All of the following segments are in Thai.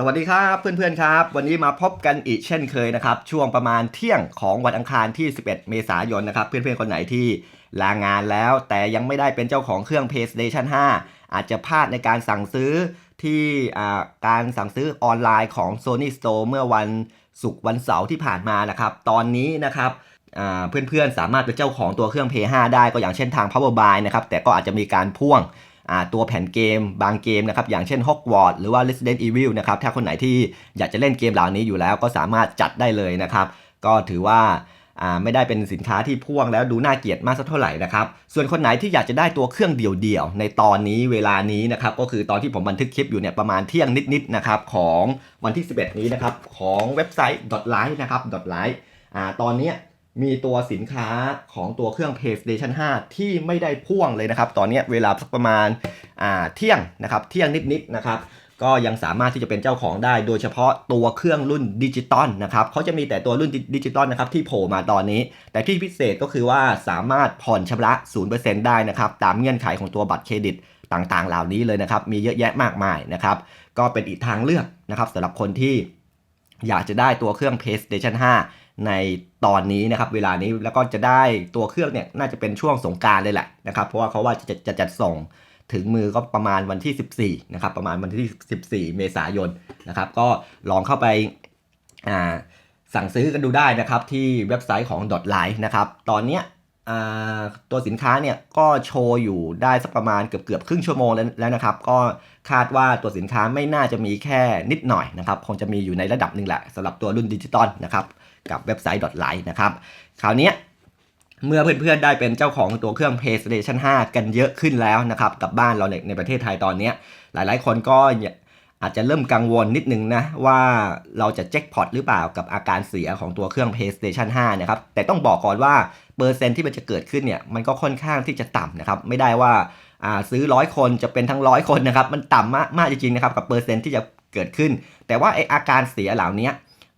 สวัสดีครับเพื่อนๆครับ วันนี้มาพบกันอีกเช่นเคยนะครับ ช่วงประมาณเที่ยงของวันอังคารที่ 11 เมษายนนะครับ เพื่อนๆคนไหนที่ลางานแล้ว แต่ยังไม่ได้เป็นเจ้าของเครื่อง PlayStation 5 อาจจะพลาดในการสั่งซื้อที่การสั่งซื้อออนไลน์ของ Sony Store เมื่อวันศุกร์วันเสาร์ที่ผ่านมานะครับ ตอนนี้นะครับเพื่อนๆสามารถเป็นเจ้าของตัวเครื่อง PS5 ได้ก็อย่างเช่นทาง Power Buy นะครับแต่ก็อาจจะมีการพ่วง ตัวแผ่นเกมบางเกมนะครับอย่างเช่น Hogwarts หรือว่า Resident Evil นะครับถ้าคนไหนที่อยากจะเล่นเกมเหล่านี้อยู่แล้วก็สามารถจัดได้เลยนะครับ ก็ถือว่าอ่าไม่ได้เป็นสินค้าที่พ่วงแล้วดูน่าเกลียดมากสักเท่าไหร่นะครับ ส่วนคนไหนที่อยากจะได้ตัวเครื่องเดี่ยวๆในตอนนี้เวลานี้นะครับ ก็คือตอนที่ผมบันทึกคลิปอยู่เนี่ยประมาณเที่ยงนิดๆนะครับของวันที่ 11 นี้นะครับของเว็บไซต์ .live นะครับ .live อ่าตอนเนี้ย มีตัวสินค้าของตัวเครื่อง PlayStation 5 ที่ไม่ได้พ่วงเลยนะครับ ตอนนี้เวลาสักประมาณาเที่ยงนะครับ เที่ยงนิดๆนะครับ ก็ยังสามารถที่จะเป็นเจ้าของได้ โดยเฉพาะตัวเครื่องรุ่นดิจิตอลนะครับเขาจะมีแต่ตัวรุ่นดิจิตอลนะครับที่โผล่มาตอนนี้ แต่ที่พิเศษก็คือว่าสามารถผ่อนชำระ 0%ได้นะครับ ตามเงื่อนไขของตัวบัตรเครดิตต่างๆ เหล่านี้เลยนะครับ มีเยอะแยะมากมายนะครับ ก็เป็นอีกทางเลือกนะครับสำหรับคนที่ อยากจะได้ตัวเครื่อง PlayStation 5 ในตอนนี้นะครับ เวลานี้แล้วก็จะได้ตัวเครื่องเนี่ยน่าจะเป็นช่วงสงการเลยแหละนะครับ เพราะว่าเขาว่าจะจะจัดส่งถึงมือก็ประมาณวันที่ 14 นะครับ ประมาณวันที่ 14 เมษายนนะครับ ก็ลองเข้าไปอ่าสั่งซื้อกันดูได้นะครับที่เว็บไซต์ของ Dot Line นะครับ ตอนเนี้ย ตัวสินค้าเนี่ยก็โชว์อยู่ได้สักประมาณเกือบเกือบครึ่งชั่วโมงแล้วแล้วนะครับ ก็คาดว่าตัวสินค้าไม่น่าจะมีแค่นิดหน่อยนะครับคงจะมีอยู่ในระดับหนึ่งแหละสำหรับตัวรุ่นดิจิตอลนะครับกับเว็บไซต์ .line นะครับคราวนี้เมื่อเพื่อนๆได้เป็นเจ้าของตัวเครื่อง PlayStation 5 กันเยอะขึ้นแล้วนะครับกับบ้านเราในในประเทศไทยตอนนี้ยหลายๆ คนก็อาจจะเริ่มกังวลนิดนึงนะว่าเราจะแจ็คพอตหรือเปล่ากับอาการเสียของตัวเครื่อง PlayStation 5 นะครับแต่ต้องบอกก่อนว่า เปอร์เซ็นที่มันจะเกิดขึ้นเนี่ยมันก็ค่อนข้างที่จะต่ำนะครับไม่ได้ว่าอ่าซื้อร้อยคนจะเป็นทั้งร้อยคนนะครับมันต่ำมากมากจริงๆนะครับกับเปอร์เซ็นที่จะเกิดขึ้น แต่ว่าไออาการเสียเหล่านี้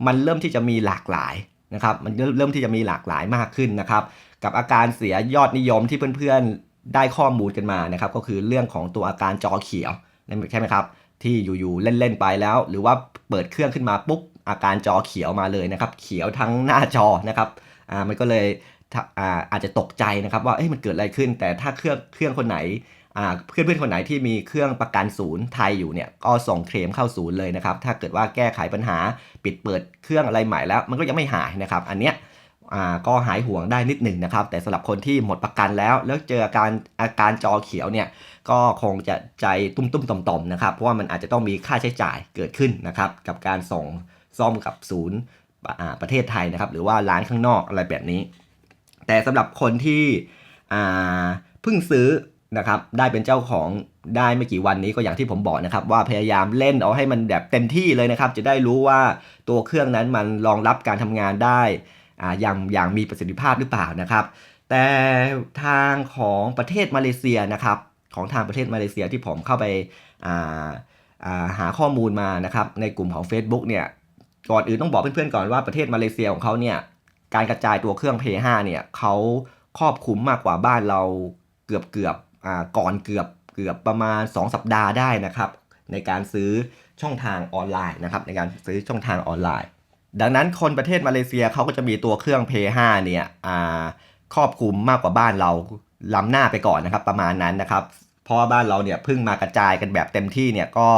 มันเริ่มที่จะมีหลากหลายนะครับมันเริ่มที่จะมีหลากหลายมากขึ้นนะครับกับอาการเสียยอดนิยมที่เพื่อนๆได้ข้อมูลกันมานะครับก็คือเรื่องของตัวอาการจอเขียวใช่ไหมครับที่อยู่ๆเล่นๆไปแล้ว หรือว่าเปิดเครื่องขึ้นมาปุ๊บอาการจอเขียวมาเลยนะครับ เขียวทั้งหน้าจอนะครับอ่ามันก็เลย อาจจะตกใจนะครับว่าเอ๊ะมันเกิดอะไรขึ้น แต่ถ้าเครื่องเครื่องคนไหนเพื่อนเพื่อนคนไหนที่มีเครื่องประกันศูนย์ไทยอยู่เนี่ยก็ส่งเคลมเข้าศูนย์เลยนะครับ ถ้าเกิดว่าแก้ไขปัญหาปิดเปิดเครื่องอะไรใหม่แล้ว มันก็ยังไม่หายนะครับ อันเนี้ยก็หายห่วงได้นิดหนึ่งนะครับ แต่สำหรับคนที่หมดประกันแล้ว แล้วเจออาการอาการจอเขียวเนี่ยก็คงจะใจตุ้มๆต่อมๆนะครับ เพราะว่ามันอาจจะต้องมีค่าใช้จ่ายเกิดขึ้นนะครับ กับการส่งซ่อมกับศูนย์ประเทศไทยนะครับ หรือว่าร้านข้างนอกอะไรแบบนี้ แต่สำหรับคนที่เพิ่งซื้อนะครับได้เป็นเจ้าของได้ไม่กี่วันนี้ก็อย่างที่ผมบอกนะครับ ว่าพยายามเล่นเอาให้มันแบบเต็มที่เลยนะครับ จะได้รู้ว่าตัวเครื่องนั้นมันรองรับการทำงานได้อย่างอย่างมีประสิทธิภาพหรือเปล่านะครับ แต่ทางของประเทศมาเลเซียนะครับ ของทางประเทศมาเลเซียที่ผมเข้าไปาาหาข้อมูลมานะครับ ในกลุ่มของ Facebook เนี่ยก่อนอื่นต้องบอกเพื่อนๆก่อนว่าประเทศมาเลเซียของเขาเนี่ย การกระจายตัวเครื่อง Play 5เนี่ยเขาครอบคลุมมากกว่าบ้านเราเกือบเกือบอ่าก่อนเกือบเกือบประมาณ 2 สัปดาห์ได้นะครับ ในการซื้อช่องทางออนไลน์นะครับ ในการซื้อช่องทางออนไลน์ ดังนั้นคนประเทศมาเลเซียเขาก็จะมีตัวเครื่อง Play 5เนี่ยอ่าครอบคลุมมากกว่าบ้านเราล้ำหน้าไปก่อนนะครับ ประมาณนั้นนะครับ เพราะว่าบ้านเราเนี่ยเพิ่งมากระจายกันแบบเต็มที่เนี่ยก็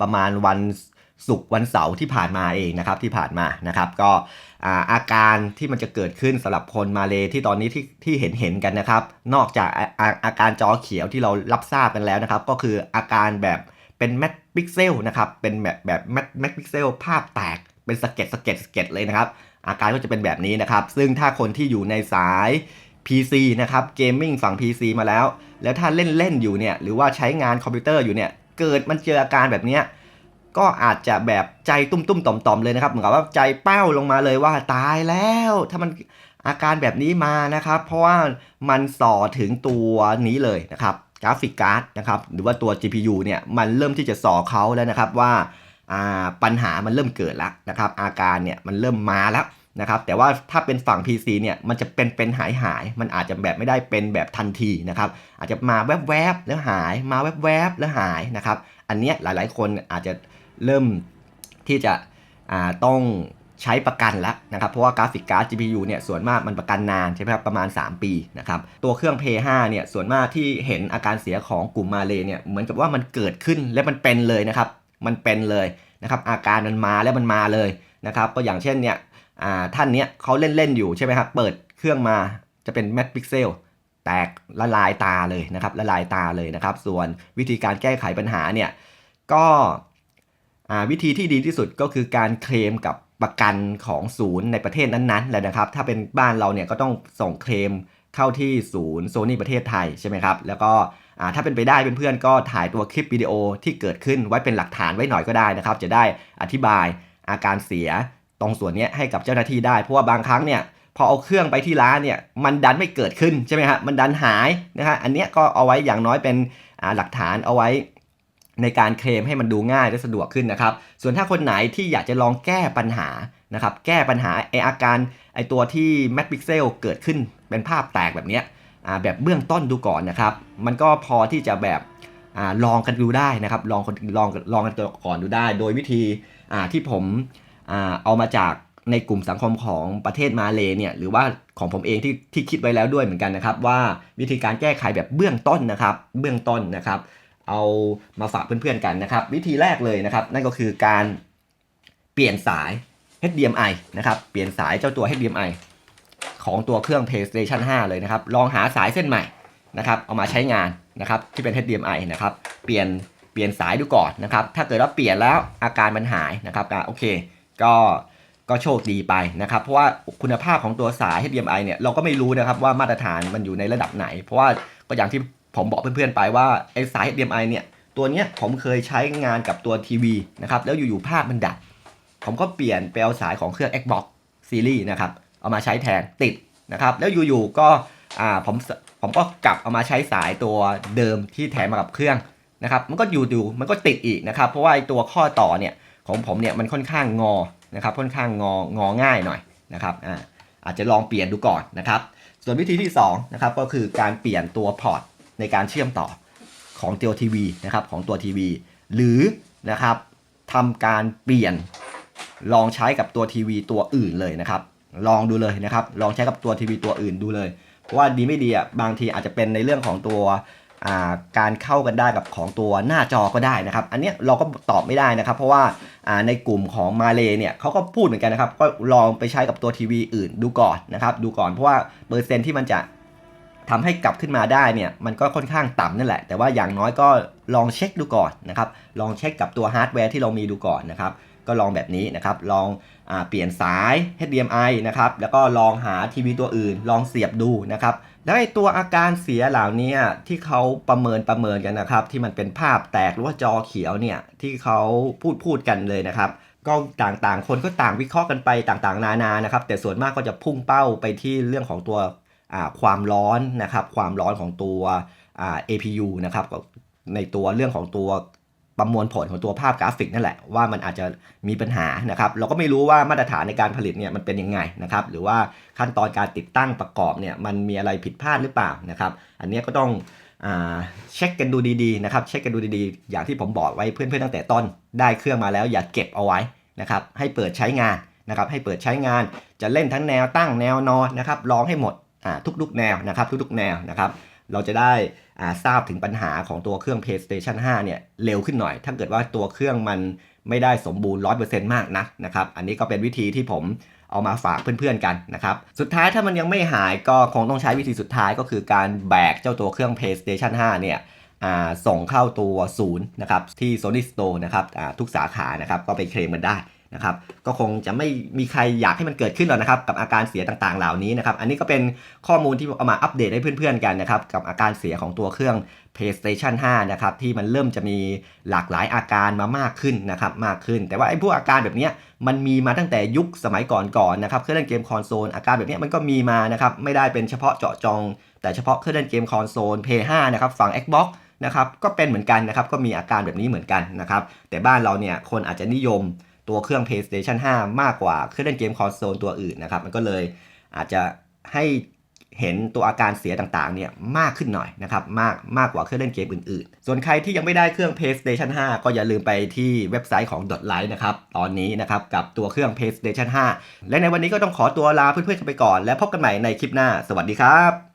ประมาณวัน ศุกร์วันเสาร์ที่ผ่านมาเองนะครับที่ผ่านมานะครับ ก็อาการที่มันจะเกิดขึ้นสำหรับคนมาเลที่ตอนนี้ที่ที่เห็นเห็นกันนะครับ นอกจากอาอาอาการจอเขียวที่เรารับทราบกันแล้วนะครับ ก็คืออาการแบบเป็นแมทพิกเซลนะครับเป็นแบบแบบแมทแมทพิกเซลภาพแตกเป็นสเก็ดสเก็ดสเก็ดเลยนะครับ อาการก็จะเป็นแบบนี้นะครับ ซึ่งถ้าคนที่อยู่ในสาย PC นะครับเกมมิ่งฝั่ง PC มาแล้ว แล้วถ้าเล่นเล่นอยู่เนี่ยหรือว่าใช้งานคอมพิวเตอร์อยู่เนี่ยเกิดมันเจออาการแบบเนี้ย ก็อาจจะแบบใจตุ้มๆต่อมๆเลยนะครับ เหมือนกับว่าใจเป้าลงมาเลยว่าตายแล้ว ถ้ามันอาการแบบนี้มานะครับ เพราะว่ามันส่อถึงตัวนี้เลยนะครับกราฟิกการ์ดนะครับหรือว่าตัว GPU เนี่ยมันเริ่มที่จะส่อเขาแล้วนะครับว่าอ่าปัญหามันเริ่มเกิดแล้วนะครับ อาการเนี่ยมันเริ่มมาแล้วนะครับ แต่ว่าถ้าเป็นฝั่ง PC เนี่ยมันจะเป็นเป็นหายหาย มันอาจจะแบบไม่ได้เป็นแบบทันทีนะครับ อาจจะมาแวบๆแล้วหายมาแวบๆแล้วหายนะครับ อันเนี้ยหลายๆ คนอาจจะ เริ่มที่จะต้องใช้ประกันแล้วนะครับ เพราะว่ากราฟิกการ์ด GPU เนี่ยส่วนมากมันประกันนานใช่ไหมครับประมาณ 3 ปีนะครับตัวเครื่อง Play 5เนี่ยส่วนมากที่เห็นอาการเสียของกลุ่มมาเลยเนี่ยเหมือนกับว่ามันเกิดขึ้นและมันเป็นเลยนะครับมันเป็นเลยนะครับอาการมันมาแล้วมันมาเลยนะครับก็อย่างเช่นเนี่ยท่านเนี้ยเขาเล่น ๆ อยู่ใช่ไหมครับเปิดเครื่องมาจะเป็นแมทพิกเซลแตกละลายตาเลยนะครับละลายตาเลยนะครับ ส่วนวิธีการแก้ไขปัญหาเนี่ยก็ วิธีที่ดีที่สุดก็คือการเคลมกับประกันของศูนย์ในประเทศนั้นๆแหละนะครับ ถ้าเป็นบ้านเราเนี่ยก็ต้องส่งเคลมเข้าที่ศูนย์โซนี่ประเทศไทยใช่ไหมครับ แล้วก็ถ้าเป็นไปได้เพื่อนๆก็ถ่ายตัวคลิปวิดีโอที่เกิดขึ้นไว้เป็นหลักฐานไว้หน่อยก็ได้นะครับ จะได้อธิบายอาการเสียตรงส่วนนี้ให้กับเจ้าหน้าที่ได้ เพราะว่าบางครั้งเนี่ยพอเอาเครื่องไปที่ร้านเนี่ยมันดันไม่เกิดขึ้นใช่ไหมฮะมันดันหายนะฮะอันเนี้ยก็เอาไว้อย่างน้อยเป็นหลักฐานเอาไว้ ในการเคลมให้มันดูง่ายและสะดวกขึ้นนะครับ ส่วนถ้าคนไหนที่อยากจะลองแก้ปัญหานะครับ แก้ปัญหาไออาการไอตัวที่ Mac Pixel เกิดขึ้นเป็นภาพแตกแบบนี้แบบเบื้องต้นดูก่อนนะครับ มันก็พอที่จะแบบอลองกันดูได้นะครับ ลองลองลองกันก่อนดูได้ โดยวิธีที่ผมอเอามาจากในกลุ่มสังคมของประเทศมาเลเนี่ยหรือว่าของผมเองที่ที่คิดไว้แล้วด้วยเหมือนกันนะครับ ว่าวิธีการแก้ไขแบบเบื้องต้นนะครับ เบื้องต้นนะครับ เอามาฝากเพื่อนๆกันนะครับ วิธีแรกเลยนะครับ นั่นก็คือการเปลี่ยนสาย HDMI นะครับ เปลี่ยนสายเจ้าตัว HDMI ของตัวเครื่อง PlayStation 5 เลยนะครับ ลองหาสายเส้นใหม่นะครับ เอามาใช้งานนะครับ ที่เป็น HDMI นะครับ เปลี่ยนเปลี่ยนสายดูก่อนนะครับ ถ้าเกิดว่าเปลี่ยนแล้วอาการมันหายนะครับก็โอเค ก็ก็โชคดีไปนะครับ เพราะว่าคุณภาพของตัวสาย HDMI เนี่ยเราก็ไม่รู้นะครับว่ามาตรฐานมันอยู่ในระดับไหน เพราะว่าก็อย่างที่ ผมบอกเพื่อนๆไปว่าไอ้สาย HDMI เนี่ยตัวเนี้ยผมเคยใช้งานกับตัวทีวีนะครับแล้วอยู่ๆภาพมันดับ ผมก็เปลี่ยนไปเอาสายของเครื่อง Xbox Series นะครับเอามาใช้แทนติดนะครับแล้วอยู่ๆก็อ่าผมผมก็กลับเอามาใช้สายตัวเดิมที่แถมมากับเครื่องนะครับมันก็อยู่ๆมันก็ติดอีกนะครับเพราะว่าไอ้ตัวข้อต่อเนี่ยของผมเนี่ยมันค่อนข้างงอนะครับค่อนข้างงององ่ายหน่อยนะครับอ่าอาจจะลองเปลี่ยนดูก่อนนะครับส่วนวิธีที่2นะครับก็คือการเปลี่ยนตัวพอร์ต ในการเชื่อมต่อของตัวทีวีนะครับของตัวทีวี หรือนะครับทำการเปลี่ยนลองใช้กับตัวทีวีตัวอื่นเลยนะครับ ลองดูเลยนะครับ ลองใช้กับตัวทีวีตัวอื่นดูเลย เพราะว่าดีไม่ดีอะบางทีอาจจะเป็นในเรื่องของตัวาการเข้ากันได้กับของตัวหน้าจอก็ได้นะครับ อันนี้เราก็ตอบไม่ได้นะครับ เพราะว่าาในกลุ่มของมาเลเนี่ยเขาก็พูดเหมือนกันนะครับ ก็ลองไปใช้กับตัวทีวีอื่นดูก่อนนะครับ ดูก่อนเพราะว่าเปอร์เซ็นที่มันจะ ทำให้กลับขึ้นมาได้เนี่ยมันก็ค่อนข้างต่ำนั่นแหละ แต่ว่าอย่างน้อยก็ลองเช็คดูก่อนนะครับลองเช็คกับตัวฮาร์ดแวร์ที่เรามีดูก่อนนะครับก็ลองแบบนี้นะครับลองอเปลี่ยนสาย HDMI นะครับแล้วก็ลองหาทีวีตัวอื่น ลองเสียบดูนะครับแล้วไอ้ตัวอาการเสียเหล่านี้ที่เขาประเมินประเมินกันนะครับ ที่มันเป็นภาพแตกหรือว่าจอเขียวเนี่ยที่เขาพูดพูดกันเลยนะครับก็ต่างๆ คนก็ต่างวิเคราะห์กันไปต่างๆ นานานะครับ แต่ส่วนมากก็จะพุ่งเป้าไปที่เรื่องของตัว ความร้อนนะครับความร้อนของตัว APU นะครับในตัวเรื่องของตัวประมวลผลของตัวภาพกราฟิกนั่นแหละว่ามันอาจจะมีปัญหานะครับ เราก็ไม่รู้ว่ามาตรฐานในการผลิตเนี่ยมันเป็นยังไงนะครับ หรือว่าขั้นตอนการติดตั้งประกอบเนี่ยมันมีอะไรผิดพลาดหรือเปล่านะครับ อันนี้ก็ต้องเช็คกันดูดีๆนะครับ เช็คกันดูดีๆ อย่างที่ผมบอกไว้เพื่อนๆตั้งแต่ต้นได้เครื่องมาแล้วอย่าเก็บเอาไว้นะครับให้เปิดใช้งานนะครับให้เปิดใช้งานจะเล่นทั้งแนวตั้งแนวนอนนะครับลองให้หมด ทุกๆแนวนะครับทุกๆแนวนะครับเราจะได้ทราบถึงปัญหาของตัวเครื่อง PlayStation 5 เนี่ยเร็วขึ้นหน่อย ถ้าเกิดว่าตัวเครื่องมันไม่ได้สมบูรณ์ 100%มากนักนะครับ อันนี้ก็เป็นวิธีที่ผมเอามาฝากเพื่อนๆกันนะครับ สุดท้ายถ้ามันยังไม่หายก็คงต้องใช้วิธีสุดท้ายก็คือการแบกเจ้าตัวเครื่อง PlayStation 5 เนี่ยส่งเข้าตัวศูนย์นะครับที่ Sony Store นะครับทุกสาขานะครับก็ไปเคลมมันได้ นะครับก็คงจะไม่มีใครอยากให้มันเกิดขึ้นหรอกนะครับกับอาการเสียต่างๆ เหล่านี้นะครับอันนี้ก็เป็นข้อมูลที่เอามาอัปเดตให้เพื่อนๆกันนะครับกับอาการเสียของตัวเครื่อง PlayStation 5 นะครับที่มันเริ่มจะมีหลากหลายอาการมามากขึ้นนะครับมากขึ้น แต่ว่าไอ้พวกอาการแบบนี้มันมีมาตั้งแต่ยุคสมัยก่อนๆนะครับเครื่องเล่นเกมคอนโซลอาการแบบนี้มันก็มีมานะครับไม่ได้เป็นเฉพาะเจาะจง แต่เฉพาะเครื่องเล่นเกมคอนโซล Play 5นะครับฝั่ง Xbox นะครับก็เป็นเหมือนกันนะครับก็มีอาการแบบนี้เหมือนกันนะครับแต่บ้านเราเนี่ยคนอาจจะนิยม ตัวเครื่อง PlayStation 5 มากกว่าเครื่องเล่นเกมคอนโซลตัวอื่นนะครับ มันก็เลยอาจจะให้เห็นตัวอาการเสียต่างๆเนี่ยมากขึ้นหน่อยนะครับมากมากกว่าเครื่องเล่นเกมอื่นๆ ส่วนใครที่ยังไม่ได้เครื่อง PlayStation 5 ก็อย่าลืมไปที่เว็บไซต์ของ Dot Light นะครับตอนนี้นะครับกับตัวเครื่อง PlayStation 5 และในวันนี้ก็ต้องขอตัวลาเพื่อนๆกันไปก่อน แล้วพบกันใหม่ในคลิปหน้า สวัสดีครับ